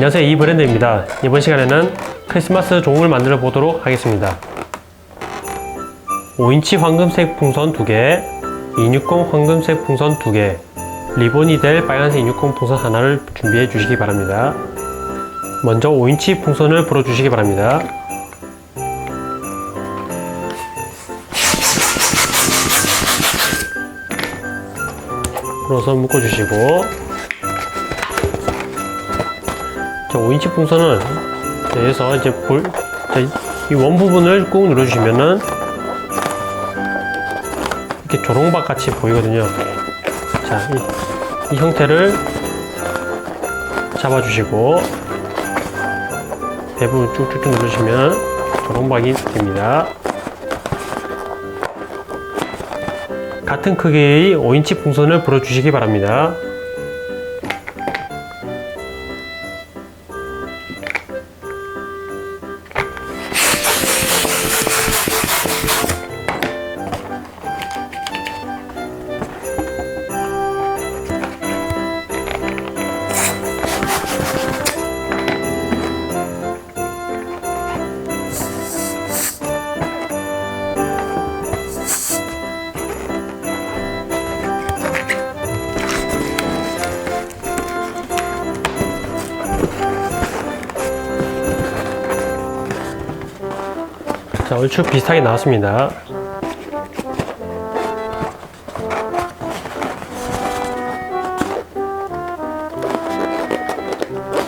안녕하세요. 이 브랜드입니다. 이번 시간에는 크리스마스 종을 만들어 보도록 하겠습니다. 5인치 황금색 풍선 2개 260 황금색 풍선 2개 리본이 될 빨간색 260 풍선 하나를 준비해 주시기 바랍니다. 먼저 5인치 풍선을 불어 주시기 바랍니다. 불어서 묶어 주시고 5인치 풍선은 여기서 이제 볼, 이 원 부분을 꾹 눌러주시면은 이렇게 조롱박 같이 보이거든요. 자, 이, 이 형태를 잡아주시고 대부분 쭉쭉쭉 누르시면 조롱박이 됩니다. 같은 크기의 5인치 풍선을 불어주시기 바랍니다. 자, 얼추 비슷하게 나왔습니다.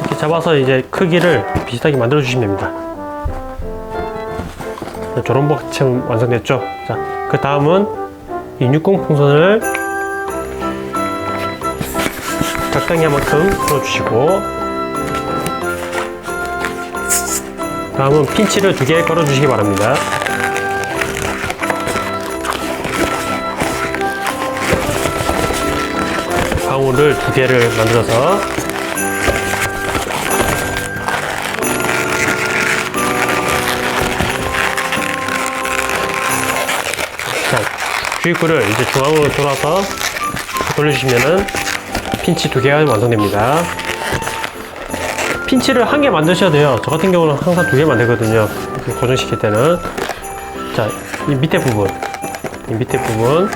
이렇게 잡아서 이제 크기를 비슷하게 만들어 주시면 됩니다. 자, 조론박처럼 완성됐죠? 자, 그 다음은 이60 풍선을 적당히 한 만큼 풀어주시고 다음은 핀치를 두 개 걸어 주시기 바랍니다. 방울을 두 개를 만들어서 자, 주입구를 이제 중앙으로 돌아서 돌려주시면은 핀치 두 개가 완성됩니다. 핀치를 한 개 만드셔야 돼요. 저 같은 경우는 항상 두 개 만들거든요. 이렇게 고정시킬 때는. 자, 이 밑에 부분. 이 밑에 부분.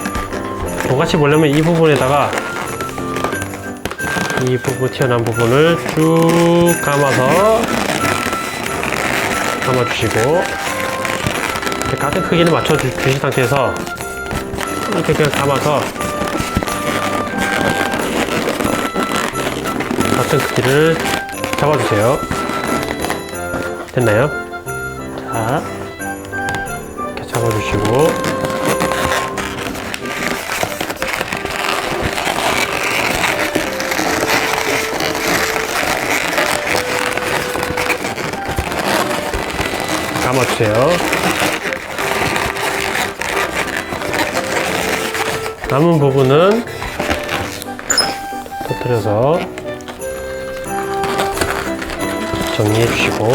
똑같이 보려면 이 부분에다가 이 부분 튀어나온 부분을 쭉 감아서 감아주시고 같은 크기를 맞춰 주- 주신 상태에서 이렇게 그냥 감아서 같은 크기를 잡아주세요. 됐나요? 자, 이렇게 잡아주시고. 감아주세요. 남은 부분은 터뜨려서 정리해 주시고.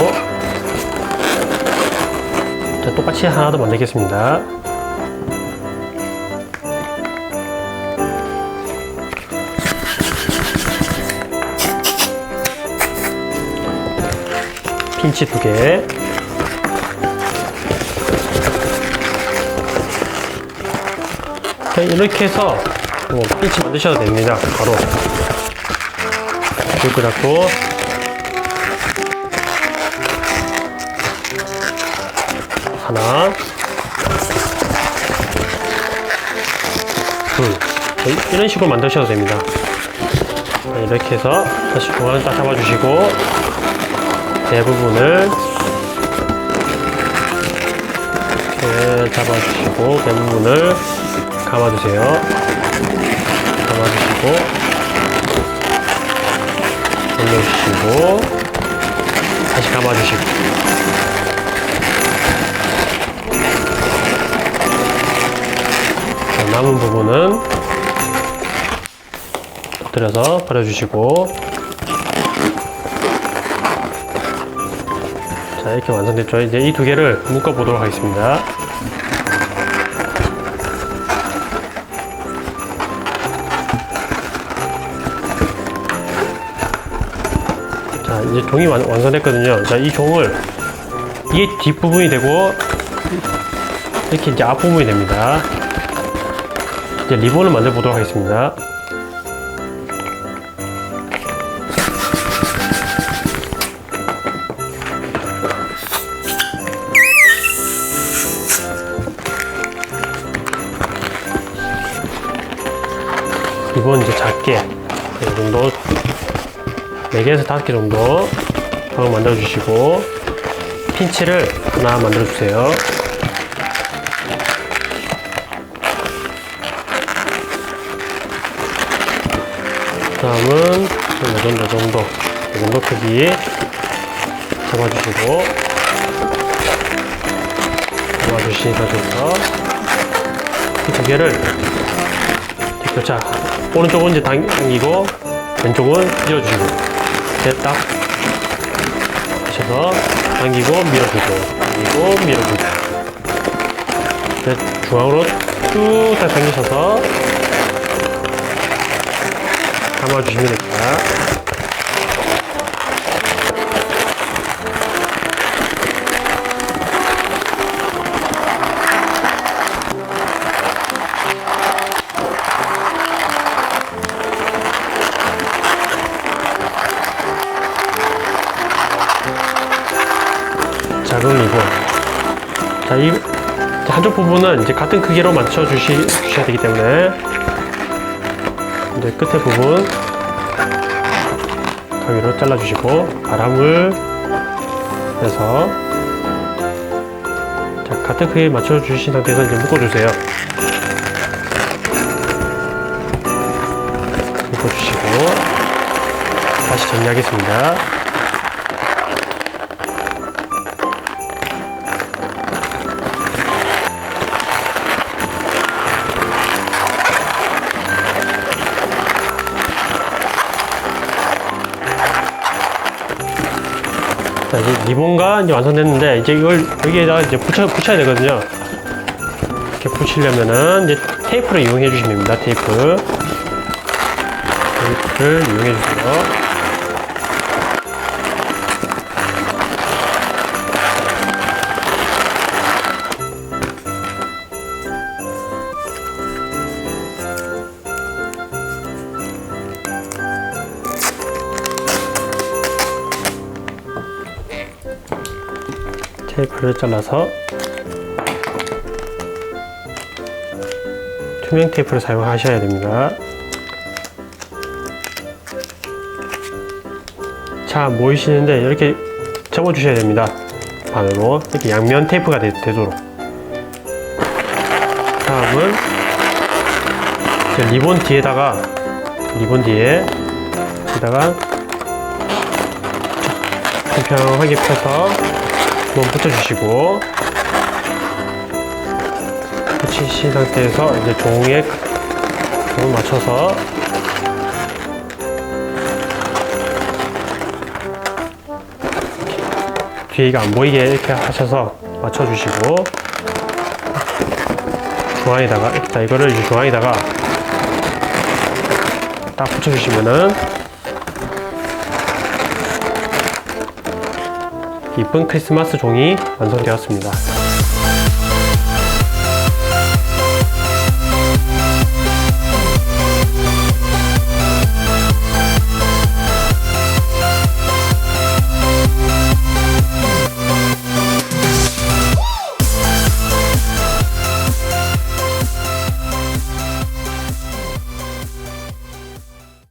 자, 똑같이 하나 더 만들겠습니다. 핀치 두개. 이렇게 해서 뭐 핀치 만드셔도 됩니다. 바로. 이렇게 잡고 하나, 둘. 이- 이런 식으로 만드셔도 됩니다. 자, 이렇게 해서 다시 중앙을 딱 잡아주시고 대부분을 이렇게 잡아주시고 대부분을 감아주세요. 감아주시고 올려주시고 다시 감아주시고 자, 남은 부분은 터뜨려서 버려주시고 자 이렇게 완성됐죠 이제 이 두 개를 묶어 보도록 하겠습니다 자 이제 종이 완, 완성됐거든요. 자, 이 종을 이게 뒷부분이 되고 이렇게 이제 앞부분이 됩니다. 이제 리본을 만들어 보도록 하겠습니다. 리본 이제 작게 이 정도 4개에서 5개 정도 만들어 주시고 핀치를 하나 만들어 주세요. 다음은 이 정도, 이 정도, 이 정도 크기 잡아주시고 잡아주신 상태에서 이두 개를 이렇게 자 오른쪽은 이제 당기고 왼쪽은 밀어주시고 됐다 하셔서 당기고 밀어주고 당기고 밀어주고 네, 중앙으로 쭉 다 당기셔서 감아주시면 됩니다. 자, 이 자, 한쪽 부분은 이제 같은 크기로 맞춰 주시, 주셔야 되기 때문에 이제 끝에 부분 가위로 잘라 주시고 바람을 해서 자, 같은 크기에 맞춰 주신 상태에서 이제 묶어 주세요. 묶어 주시고 다시 정리하겠습니다 자, 이제 리본가 이제 완성됐는데 이제 이걸 여기에다가 이제 붙여 붙여야 되거든요. 이렇게 붙이려면은 이제 테이프를 이용해 주시면 됩니다. 테이프. 테이프를 이용해 주세요. 테이프를 잘라서 투명 테이프를 사용하셔야 됩니다. 자, 모이시는데 이렇게 접어주셔야 됩니다. 반으로 이렇게 양면 테이프가 되, 되도록. 다음은 리본 뒤에다가 리본 뒤에 여기다가 평평하게 펴서 한번 붙여주시고 붙이신 상태에서 이제 종에 종을 맞춰서 뒤에가 안 보이게 이렇게 하셔서 맞춰주시고 중앙에다가 자 이거를 이제 중앙에다가 딱 붙여주시면은 이쁜 크리스마스 종이 완성되었습니다.